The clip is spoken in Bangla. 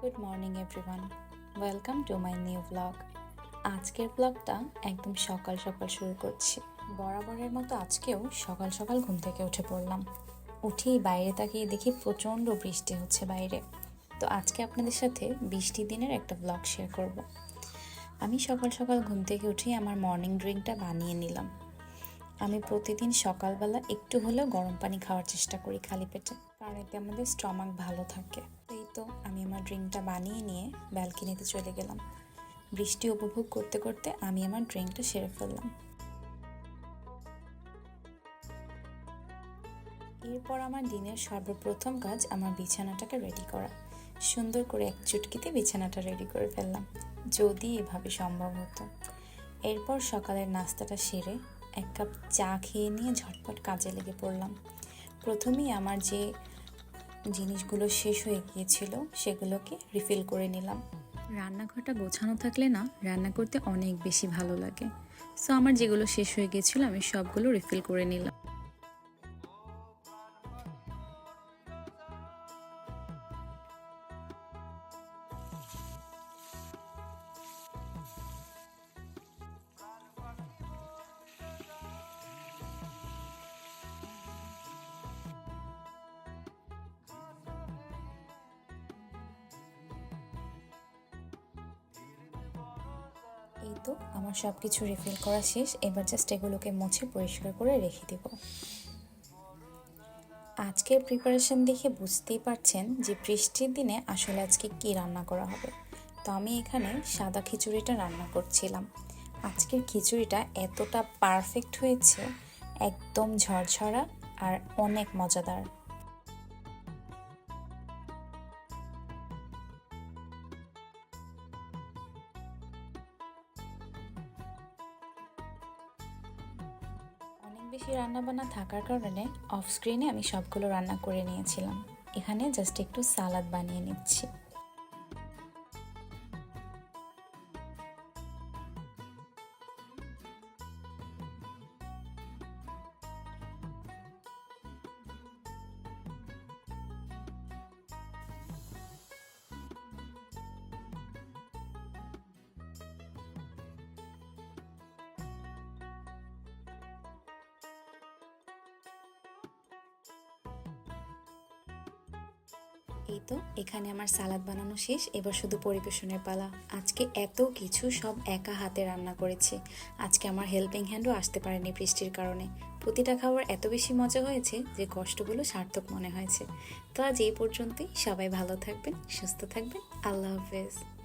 Good morning everyone welcome to my new blog আজকের ব্লগটা একদম সকাল সকাল শুরু করছি। বরাবরের মতো আজকেও সকাল সকাল ঘুম থেকে উঠে পড়লাম। উঠেই বাইরে তাকিয়ে দেখি প্রচণ্ড বৃষ্টি হচ্ছে বাইরে। তো আজকে আপনাদের সাথে বৃষ্টি দিনের একটা ব্লগ শেয়ার করব। আমি সকাল সকাল ঘুম থেকে উঠেই আমার মর্নিং ড্রিঙ্কটা বানিয়ে নিলাম। আমি প্রতিদিন সকালবেলা একটু হলেও গরম পানি খাওয়ার চেষ্টা করি খালি পেটে, কারণ এতে আমাদের স্টমাক ভালো থাকে। ড্রিঙ্কটা বানিয়ে নিয়ে ব্যালকনিতে চলে গেলাম। বৃষ্টি উপভোগ করতে করতে আমি আমার ড্রিঙ্কটা সেরে ফেললাম। এরপর আমার দিনের সর্বপ্রথম কাজ আমার বিছানাটাকে রেডি করা। সুন্দর করে এক চুটকিতে বিছানাটা রেডি করে ফেললাম, যদি এভাবে সম্ভব হতো। এরপর সকালের নাস্তাটা সেরে এক কাপ চা খেয়ে নিয়ে ঝটপট কাজে লেগে পড়লাম। প্রথমেই আমার যে জিনিসগুলো শেষ হয়ে গিয়েছিল, সেগুলোকে রিফিল করে নিলাম। রান্নাঘরটা গোছানো থাকলে না, রান্না করতে অনেক বেশি ভালো লাগে। সো আমার যেগুলো শেষ হয়ে গিয়েছিল, আমি সবগুলো রিফিল করে নিলাম। এই তো, আমার সব কিছু রিফিল করা শেষ। এবার জাস্ট এগুলোকে মুছে পরিষ্কার করে রেখে দেব। আজকের প্রিপারেশন দেখে বুঝতেই পারছেন যে বৃষ্টির দিনে আসলে আজকে কি রান্না করা হবে। তো আমি এখানে সাদা খিচুড়িটা রান্না করছিলাম। আজকের খিচুড়িটা এতটা পারফেক্ট হয়েছে, একদম ঝরঝরা আর অনেক মজাদার। বেশি রান্নাবান্না থাকার কারণে অফ স্ক্রিনে আমি সবগুলো রান্না করে নিয়েছিলাম। এখানে জাস্ট একটু সালাদ বানিয়ে নিচ্ছি। এই তো এখানে আমার সালাদ বানানো শেষ, এবার শুধু পরিবেশনের পালা। আজকে এত কিছু সব একা হাতে রান্না করেছি। আজকে আমার হেল্পিং হ্যান্ডও আসতে পারেনি বৃষ্টির কারণে। প্রতিটা খাবার এত বেশি মজা হয়েছে যে কষ্টগুলো সার্থক মনে হয়েছে। তো আজ এই পর্যন্তই। সবাই ভালো থাকবেন, সুস্থ থাকবেন। আল্লাহ হাফেজ।